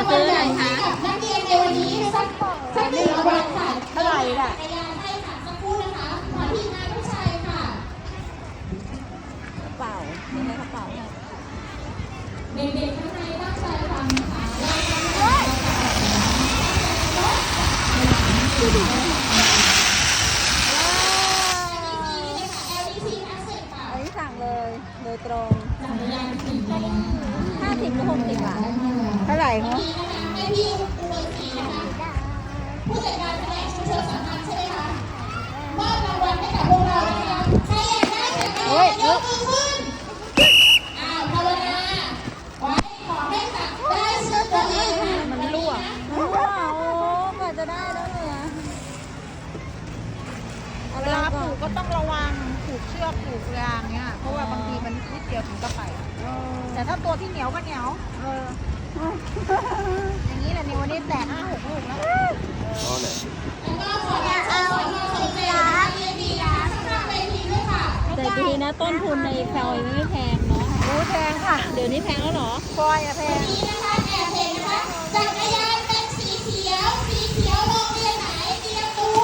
างวัลใหญ่ให้กับนักเรียนในวันนี้สักสักหนึ่งรางวัลค่ะเท่าไหร่น่ะจักรยานให้ค่ะสักครู่นะคะขอทีมงานผู้ชายค่ะกระเป๋ามีในกระเป๋าเนี่ยเด็กๆข้างในตั้งใจฟังนะคะนี่ะ LDC Asset ค่ะอันนี้สั่งเลย โดยตรงจักรยานสี่งห้าสิบหรือหกสิบบาท ร่คะนี่นะคะให้พี่อุบลศรีนะคะผู้จัดการแผนกชุมชนสัมพันธ์ใช่ไหมคะมอบรางวัลให้กับพวกเรานะคะใครอยากได้จักรยานยกมือขึ้นอ้าวภาวนาไว้ขอให้จับได้ชื่อตัวเองค่ะมันรั่วโอ้โหกว่าจะได้แล้วเนี่ยเวลาผูกก็ต้องระวังผูกเชือกผูกยางเนี่ยเพราะว่าบางทีมันนิดเดียวถึงก็ไปแต่ถ้าตัวที่เหนียวก็เหนียวเออ อย่างนี้แหละนี่วันนี้แตกห้าหกลูกแล้วแล้วก็ขอเรียเชิญสอนอสมเด็จพระเยดีนะคะข้างเวทีด้วยค่ะแต่ทีนี้นะต้นทุนในซอยมันไม่แพงเนาะรู้แพงค่ะ เดี๋ยวนี้แพงแล้วเหรอฟอยอะแพงนี้นะคะแอบเห็นนะคะจักรยานเป็นสีเขียว สีเขียวโรงเรียนไหนเตรียมตัว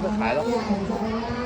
我被抬了。